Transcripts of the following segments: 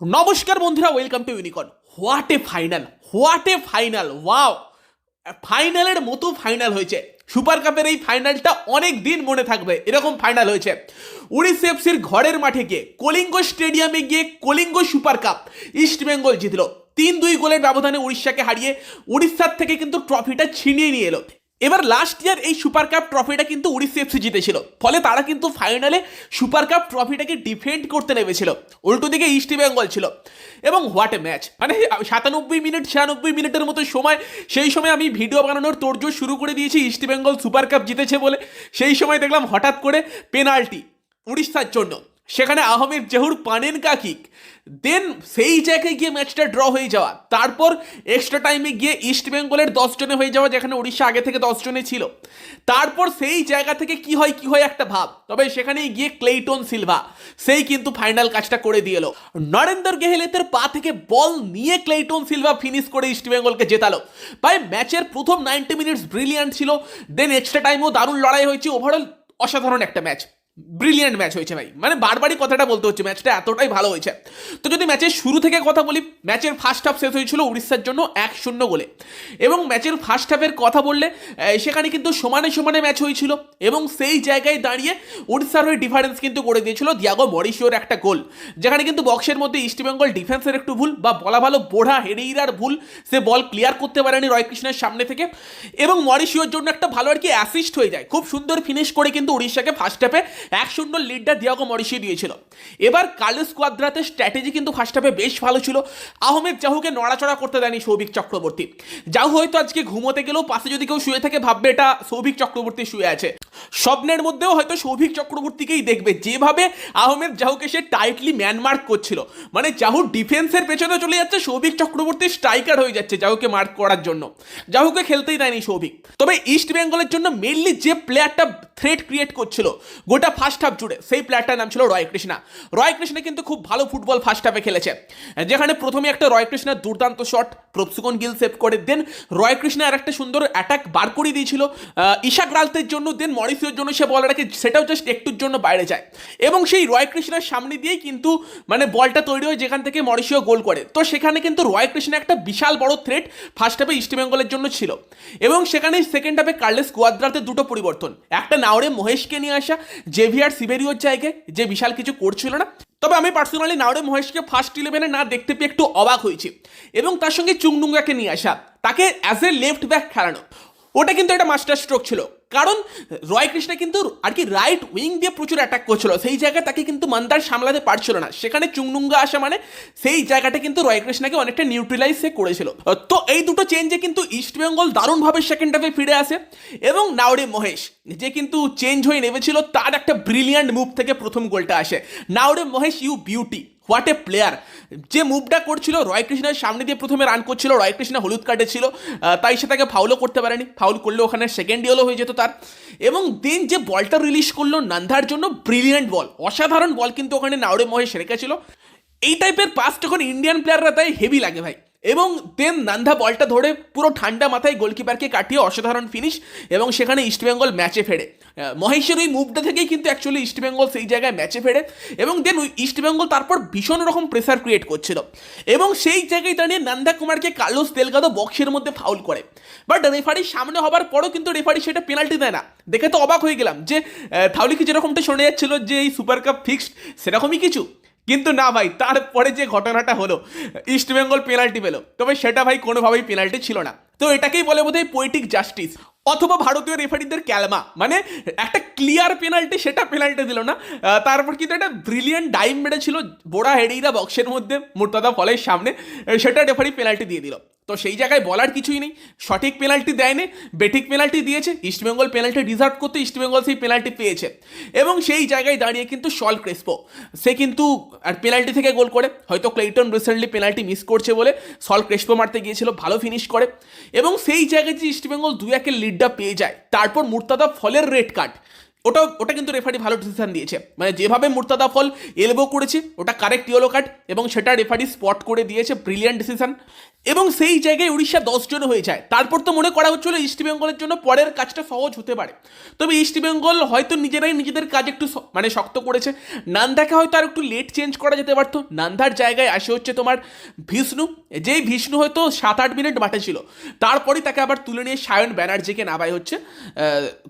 নমস্কার বন্ধুরা welcome to ইউনিকন what a final what a final wow ফাইনালের মতো ফাইনাল হয়েছে। সুপার কাপের এই ফাইনালটা অনেক দিন মনে থাকবে, এরকম ফাইনাল হয়েছে। উড়িষ্যা এফসির ঘরের মাঠে গিয়ে, কলিঙ্গ স্টেডিয়ামে গিয়ে Kalinga super cup East Bengal জিতল। তিন দুই গোলের ব্যবধানে উড়িষ্যাকে হারিয়ে উড়িষ্যার থেকে কিন্তু ট্রফিটা ছিনিয়ে নিয়ে এলো। এবার লাস্ট ইয়ার এই সুপার কাপ ট্রফিটা কিন্তু উড়িষ্যা এফসি জিতেছিল। ফলে তারা কিন্তু ফাইনালে সুপার কাপ ট্রফিটাকে ডিফেন্ড করতে নেমেছিল। উল্টো দিকে ইস্ট বেঙ্গল ছিল। এবং হোয়াট এ ম্যাচ মানে সাতানব্বই মিনিট, ছিয়ানব্বই মিনিটের মতো সময়, সেই সময় আমি ভিডিও বানানোর তোড়জোড় শুরু করে দিয়েছি ইস্ট বেঙ্গল সুপার কাপ জিতেছে বলে। সেই সময় দেখলাম হঠাৎ করে পেনাল্টি উড়িষ্যার জন্য। সেখানে আহমেদ জহুর পানেন কাকিক। দেন সেই জায়গায় গিয়ে ম্যাচটা ড্র হয়ে যাওয়া। তারপর এক্সট্রা টাইমে গিয়ে ইস্ট বেঙ্গলের দশ জনে হয়ে যাওয়া, যেখানে উড়িষ্যা আগে থেকে দশ জনে ছিল। তারপর সেই জায়গা থেকে কি হয় কি হয় একটা ভাব। তবে সেখানে গিয়ে ক্লেইটন সিলভা সেই কিন্তু ফাইনাল কাজটা করে দিয়ে এলো। নরেন্দর গেহলেতের পা থেকে বল নিয়ে ক্লেইটন সিলভা ফিনিশ করে ইস্ট বেঙ্গলকে জেতালো। ভাই ম্যাচের প্রথম নাইনটি মিনিটস ব্রিলিয়ান্ট ছিল। দেন এক্সট্রা টাইমেও দারুণ লড়াই হয়েছে। ওভারঅল অসাধারণ একটা ম্যাচ ব্রিলিয়ান্ট ম্যাচ হয়েছে ভাই। মানে বারবারই কথাটা বলতে হচ্ছে, ম্যাচটা এতটাই ভালো হয়েছে। তো যদি ম্যাচের শুরু থেকে কথা বলি, ম্যাচের ফার্স্ট হাফ শেষ হয়েছিল উড়িষ্যার জন্য এক শূন্য গোলে। এবং ম্যাচের ফার্স্ট হাফের কথা বললে সেখানে কিন্তু সমানে সমানে ম্যাচ হয়েছিল। এবং সেই জায়গায় দাঁড়িয়ে উড়িষ্যার হয়ে ডিফারেন্স কিন্তু করে দিয়েছিল দিয়াগো মরিশিওর একটা গোল। যেখানে কিন্তু বক্সের মধ্যে ইস্টবেঙ্গল ডিফেন্সের একটু ভুল বা বলা ভালো বোড়া হেরেইরার ভুল, সে বল ক্লিয়ার করতে পারেনি রয় কৃষ্ণের সামনে থেকে। এবং মরিশিওর জন্য একটা ভালো আর কি অ্যাসিস্ট হয়ে যায়। খুব সুন্দর ফিনিশ করে কিন্তু উড়িষ্যাকে ফার্স্ট হাফে এক শূন্য লিডটা দিয়াগো মরিসি দিয়েছিল। এবার কালো স্কোয়াদ্রাতে স্ট্র্যাটেজি কিন্তু ফার্স্ট হাফে বেশ ভালো ছিল। আহমেদ জাহুকে নড়াচড়া করতে দেয়নি সৌভিক চক্রবর্তী। যাহু হয়তো আজকে ঘুমোতে গেলেও পাশে যদি কেউ শুয়ে থাকে, ভাববে এটা সৌভিক চক্রবর্তী শুয়ে আছে। স্বপ্নের মধ্যেও হয়তো সৌভিক চক্রবর্তীকেই দেখবে। যেভাবে আহমেদ জাহুকে সে টাইটলি ম্যানমার্ক করছিল। মানে জাহু ডিফেন্সের পেছনে চলে যাচ্ছে, সৌভিক চক্রবর্তী স্ট্রাইকার হয়ে যাচ্ছে জাহুকে মার্ক করার জন্য। জাহুকে খেলতেই দেয়নি সৌভিক। তবে ইস্ট বেঙ্গলের জন্য মেনলি যে প্লেয়ারটা থ্রেট ক্রিয়েট করছিল, গোটা ফার্স্ট হাফ জুড়ে, সেই প্লেয়ারটার নাম ছিল রয় কৃষ্ণা। রয় কৃষ্ণা কিন্তু খুব ভালো ফুটবল ফার্স্ট হাফে খেলেছে। যেখানে প্রথমে একটা রয় কৃষ্ণার দুর্দান্ত শট প্রপসুকন গিল সেভ করে দেন। রয় কৃষ্ণা আর একটা সুন্দর অ্যাটাক বার করে দিয়েছিল। ইশাক রালতের জন্য দেন মরিসিওর জন্য সে বলটাকে সেটাও জাস্ট একটুর জন্য বাইরে যায়। এবং সেই রয় কৃষ্ণার সামনে দিয়েই কিন্তু মানে বলটা তৈরি হয় যেখান থেকে মরিসিও গোল করে। তো সেখানে কিন্তু রয় কৃষ্ণা একটা বিশাল বড় থ্রেট ফার্স্ট হাফে ইস্ট বেঙ্গলের জন্য ছিল। এবং সেখানে সেকেন্ড হাফে কার্লেস কুয়াদ্রাতে দুটো পরিবর্তন। একটা নাওরে মহেশকে নিয়ে আসা জেভিয়ার সিবেরিওর জায়গায়, যে বিশাল কিছু করছিল না। তবে আমি পার্সোনালি নাওরে মহেশকে ফার্স্ট ইলেভেনে না দেখতে পেয়ে একটু অবাক হয়েছি। এবং তার সঙ্গে চুংডুঙ্গাকে নিয়ে আসা, তাকে অ্যাজ এ লেফট ব্যাক খেলানো। ওটা কিন্তু একটা মাস্টার স্ট্রোক ছিল। কারণ রয় কৃষ্ণা কিন্তু আর কি রাইট উইং দিয়ে প্রচুর অ্যাটাক করছিল। সেই জায়গায় তাকে কিন্তু মান্দার সামলাতে পারছিল না। সেখানে চুংডুঙ্গা আসা মানে সেই জায়গাটা কিন্তু রয় কৃষ্ণাকে অনেকটা নিউট্রিলাইজ সে করেছিল। তো এই দুটো চেঞ্জে কিন্তু ইস্ট বেঙ্গল দারুণভাবে সেকেন্ড হাফে ফিরে আসে এবং নাওরে মহেশ, যে কিন্তু চেঞ্জ হয়ে নেমেছিল, তার একটা ব্রিলিয়ান্ট মুভ থেকে প্রথম গোলটা আসে। Naorem Mahesh you beauty what a player যে মুভটা করছিল রয় কৃষ্ণের সামনে দিয়ে প্রথমে রান করছিল রয় কৃষ্ণ হলুদ কার্ডে ছিল তাই সে তাকে ফাউলও করতে পারেনি। ফাউল করলে ওখানে সেকেন্ড ইয়েলো হয়ে যেত তার। এবং দেন যে বলটা রিলিজ করল নান্ধার জন্য ব্রিলিয়েন্ট বল অসাধারণ বল কিন্তু ওখানে নাওরে মহেশ রেখেছিল। এই টাইপের পাস যখন ইন্ডিয়ান প্লেয়াররা তাই হেভি লাগে ভাই। এবং দেন নান্ধা বলটা ধরে পুরো ঠান্ডা মাথায় গোলকিপারকে কাটিয়ে অসাধারণ ফিনিশ এবং সেখানে ইস্টবেঙ্গল ম্যাচে ফেরে। মহেশের ওই মুভটা থেকেই কিন্তু অ্যাকচুয়ালি ইস্টবেঙ্গল সেই জায়গায় ম্যাচে ফেরে এবং দেন ওই ইস্টবেঙ্গল তারপর ভীষণ রকম প্রেসার ক্রিয়েট করছিল। এবং সেই জায়গায় দাঁড়িয়ে নান্দা কুমারকে কার্লোস তেলগাদো বক্সের মধ্যে ফাউল করে। বাট রেফারির সামনে হবার পরও কিন্তু রেফারি সেটা পেনাল্টি দেয় না। দেখে তো অবাক হয়ে গেলাম যে তাহলে কি যেরকমটা শোনা যাচ্ছিল যে এই সুপার কাপ ফিক্সড সেরকমই কিছু? কিন্তু না ভাই, তারপরে যে ঘটনাটা হলো ইস্টবেঙ্গল পেনাল্টি পেল। তবে সেটা ভাই কোনোভাবেই পেনাল্টি ছিল না। তো এটাকেই বলে বোধহয় পোয়েটিক জাস্টিস অথবা ভারতীয় রেফারিদের ক্যালমা। মানে একটা ক্লিয়ার পেনাল্টি সেটা পেনাল্টি দিল না। তারপর কিন্তু একটা ব্রিলিয়ান ডাইম মেরেছিল বোড়া হেডিরা বক্সের মধ্যে, মুর্তাদা ফলের সামনে সেটা রেফারি পেনাল্টি দিয়ে দিল। তো সেই জায়গায় বলার কিছুই নেই। সঠিক পেনাল্টি দেয়নি, বেঠিক পেনাল্টি দিয়েছে ইস্টবেঙ্গল পেনাল্টি ডিজার্ভ করতে ইস্টবেঙ্গল সেই পেনাল্টি পেয়েছে। এবং সেই জায়গায় দাঁড়িয়ে কিন্তু সল ক্রেসপো সে কিন্তু আর পেনাল্টি থেকে গোল করে। হয়তো ক্লেইটন রিসেন্টলি পেনাল্টি মিস করছে বলে সল ক্রেসপো মারতে গিয়েছিল, ভালো ফিনিশ করে। এবং সেই জায়গায় যে ইস্টবেঙ্গল দুই একের লিডটা পেয়ে যায়, তারপর মুর্তাদা ফলের রেড কার্ড ওটা ওটা কিন্তু রেফারি ভালো ডিসিশন দিয়েছে। মানে যেভাবে মুর্তাদা ফল এলবো করেছে, ওটা কারেক্ট ইয়েলো কার্ড এবং সেটা রেফারি স্পট করে দিয়েছে ব্রিলিয়ান্ট ডিসিশন এবং সেই জায়গায় উড়িষ্যা দশজন হয়ে যায়। তারপর তো মনে করা হচ্ছিল ইস্ট বেঙ্গলের জন্য পরের কাজটা সহজ হতে পারে। তবে ইস্ট বেঙ্গল হয়তো নিজেরাই নিজেদের কাজ একটু মানে শক্ত করেছে। নান্দাকে হয়তো আর একটু লেট চেঞ্জ করা যেতে পারতো। নান্দার জায়গায় আসে হচ্ছে তোমার বিষ্ণু যেই বিষ্ণু হয়তো সাত আট মিনিট মাঠে ছিল। তারপরেই তাকে আবার তুলে নিয়ে সায়ন ব্যানার্জিকে নামায় হচ্ছে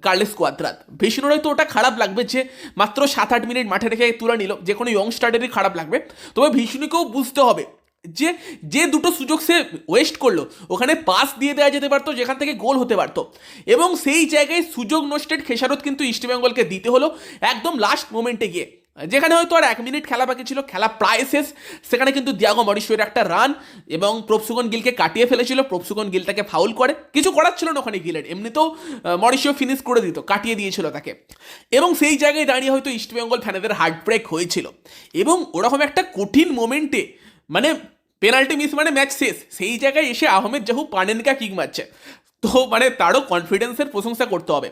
কার্লেস কোয়াদ্রাত বিষ্ণুর হয়তো ওটা খারাপ লাগবে যে মাত্র সাত আট মিনিট মাঠে রেখে তুলে নিল। যে কোনো ইয়ং ইয়ংস্টারেরই খারাপ লাগবে। তবে বিষ্ণুকেও বুঝতে হবে। যে যে দুটো সুযোগ সে ওয়েস্ট করল, ওখানে পাস দিয়ে দেওয়া যেতে পারতো, যেখান থেকে গোল হতে পারতো। এবং সেই জায়গায় সুযোগ নষ্টের খেসারত কিন্তু ইস্টবেঙ্গলকে দিতে হলো একদম লাস্ট মোমেন্টে গিয়ে। যেখানে হয়তো আর এক মিনিট খেলা বাকি ছিল, খেলা প্রায় শেষ। সেখানে কিন্তু দিয়াগো মরিশোর একটা রান এবং প্রপসুগন গিলকে কাটিয়ে ফেলেছিল। প্রপসুগন গিল তাকে ফাউল করে। কিছু করার ছিল না ওখানে গিলের এমনিতেও মরিশিও ফিনিশ করে দিত, কাটিয়ে দিয়েছিল তাকে। এবং সেই জায়গায় দাঁড়িয়ে হয়তো ইস্টবেঙ্গল ফ্যানেদের হার্ট ব্রেক হয়েছিল। এবং ওরকম একটা কঠিন মোমেন্টে মানে পেনাল্টি মিস মানে ম্যাচ শেষ। সেই জায়গায় এসে আহমেদ জাহু পানেনকা কিক মারছে। তো মানে তারও কনফিডেন্সের প্রশংসা করতে হবে।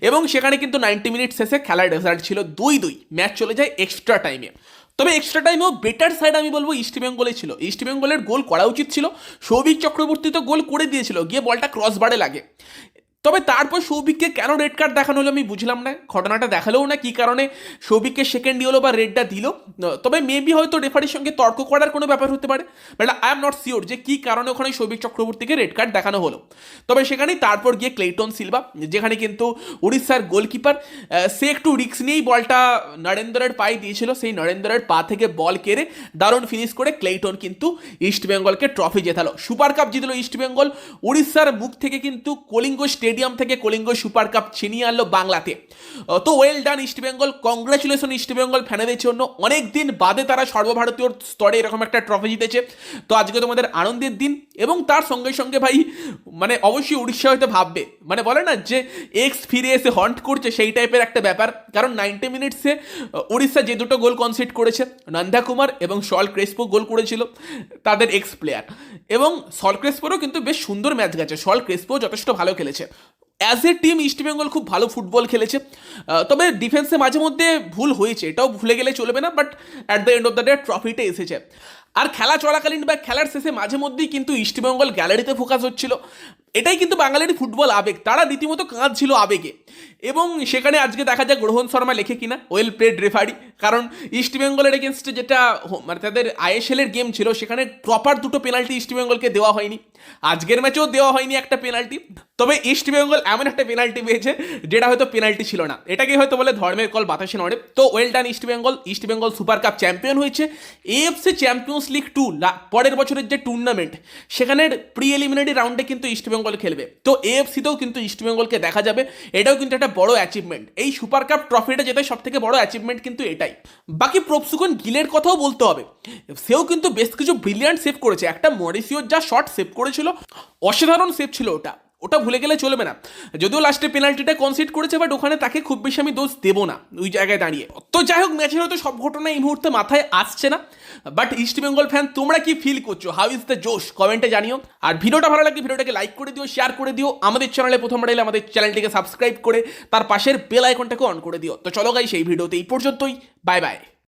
এবং সেখানে কিন্তু নাইনটি মিনিট শেষে খেলার রেজাল্ট ছিল দুই দুই। ম্যাচ চলে যায় এক্সট্রা টাইমে তবে এক্সট্রা টাইমেও বেটার সাইড আমি বলব ইস্ট বেঙ্গলে ছিল। ইস্ট বেঙ্গলের গোল করা উচিত ছিল। সৌভিক চক্রবর্তী তো গোল করে দিয়েছিল। গিয়ে বলটা ক্রস বারে লাগে। তবে তারপর সৌভিককে কেন রেড কার্ড দেখানো হলো আমি বুঝলাম না। ঘটনাটা দেখালেও না, কি কারণে? সৌভিককে সেকেন্ড হলো বা রেডটা দিল। তবে মেবি হয়তো রেফারির সঙ্গে তর্ক করার কোনো ব্যাপার হতে পারে। But I am not sure যে কি কারণে ওখানে সৌভিক চক্রবর্তীকে রেড কার্ড দেখানো হলো। তবে সেখানেই তারপর গিয়ে ক্লেটন সিলভা যেখানে কিন্তু উড়িষ্যার গোলকিপার সে একটু রিক্স নিয়েই বলটা নরেন্দ্রের পায়ে দিয়েছিল। সেই নরেন্দ্রের পা থেকে বল কেড়ে দারুণ ফিনিশ করে ক্লেটন কিন্তু ইস্টবেঙ্গলকে ট্রফি জেতালো। সুপার কাপ জিতলো ইস্টবেঙ্গল উড়িষ্যার মুখ থেকে কিন্তু কলিঙ্গ স্টেডিয়াম থেকে কলিঙ্গ সুপার কাপ ছিনিয়ে আনলো বাংলাতে। তো well done East Bengal congratulation East Bengal ফ্যানেদের জন্য। অনেক দিন বাদে তারা সর্বভারতীয় স্তরে এরকম একটা ট্রফি জিতেছে। তো আজকে তোমাদের আনন্দের দিন এবং তার সঙ্গে সঙ্গে ভাই মানে অবশ্যই উড়িষ্যা হয়তো ভাববে। মানে বলে না যে এক্স ফিরে এসে হন্ট করছে সেই টাইপের একটা ব্যাপার। কারণ নাইনটি মিনিটসে উড়িষ্যা যে দুটো গোল কনসিড করেছে, নন্দা কুমার এবং সল ক্রেসপো গোল করেছিল তাদের এক্স প্লেয়ার এবং সল ক্রেসপোরও কিন্তু বেশ সুন্দর ম্যাচ গেছে। সল ক্রেসপো যথেষ্ট ভালো খেলেছে। অ্যাজ এ টিম ইস্টবেঙ্গল খুব ভালো ফুটবল খেলেছে। তবে ডিফেন্সে মাঝে মধ্যে ভুল হয়েছে, এটাও ভুলে গেলে চলবে না but at the end of the day ট্রফিটা এসেছে। আর খেলা চলাকালীন বা খেলার শেষে মাঝে মধ্যেই কিন্তু ইস্টবেঙ্গল গ্যালারিতে ফোকাস হচ্ছিল। এটাই কিন্তু বাঙালির ফুটবল আবেগ, তারা রীতিমতো কাঁদছিল আবেগে। এবং সেখানে আজকে দেখা যায় গ্রহণ শর্মা লেখে কিনা। ওয়েল প্লেড রেফারি কারণ ইস্টবেঙ্গলের এগেনস্টে যেটা মানে তাদের আইএসএল এর গেম ছিল, সেখানে প্রপার দুটো পেনাল্টি ইস্টবেঙ্গলকে দেওয়া হয়নি। আজকের ম্যাচেও দেওয়া হয়নি একটা পেনাল্টি তবে ইস্টবেঙ্গল এমন একটা পেনাল্টি পেয়েছে, যেটা হয়তো পেনাল্টি ছিল না। এটাকে হয়তো বলে ধর্মের কল বাতাসে নড়ে। তো well done East Bengal East Bengal super cup champion হয়েছে। এএফসি চ্যাম্পিয়ন্স লিগ টু পরের বছরের যে টুর্নামেন্ট সেখানের প্রি এলিমিনারি রাউন্ডে কিন্তু ইস্টবেঙ্গল খেলবে। তো এএফসিতেও কিন্তু ইস্টবেঙ্গলকে দেখা যাবে। এটাও কিন্তু একটা বড় অ্যাচিভমেন্ট এই সুপার কাপ ট্রফিটা যেতে সব থেকে বড় অ্যাচিভমেন্ট কিন্তু এটাই। বাকি প্রপসুকন গিলের কথাও বলতে হবে। সেও কিন্তু বেশ কিছু ব্রিলিয়ান্ট সেভ করেছে। একটা মরিসিওর যা শট সেভ করেছিল, অসাধারণ সেভ ছিল ওটা। ওটা ভুলে গেলে চলবে না। যদিও লাস্টে পেনাল্টিটা কনসিড করেছে বাট ওখানে তাকে খুব বেশি আমি দোষ দেবো না ওই জায়গায় দাঁড়িয়ে। তো যাই হোক ম্যাচের হয়তো সব ঘটনা এই মুহূর্তে মাথায় আসছে না। বাট ইস্ট বেঙ্গল ফ্যান তোমরা কি ফিল করছ? হাউ ইজ দ্য জোশ কমেন্টে জানিও। আর ভিডিওটা ভালো লাগলে ভিডিওটাকে লাইক করে দিও শেয়ার করে দিও। আমাদের চ্যানেলে প্রথম এলে আমাদের চ্যানেলটিকে সাবস্ক্রাইব করে, তার পাশের বেল আইকনটাকে অন করে দিও। তো চলো গাই সেই ভিডিওতে এই পর্যন্তই। Bye bye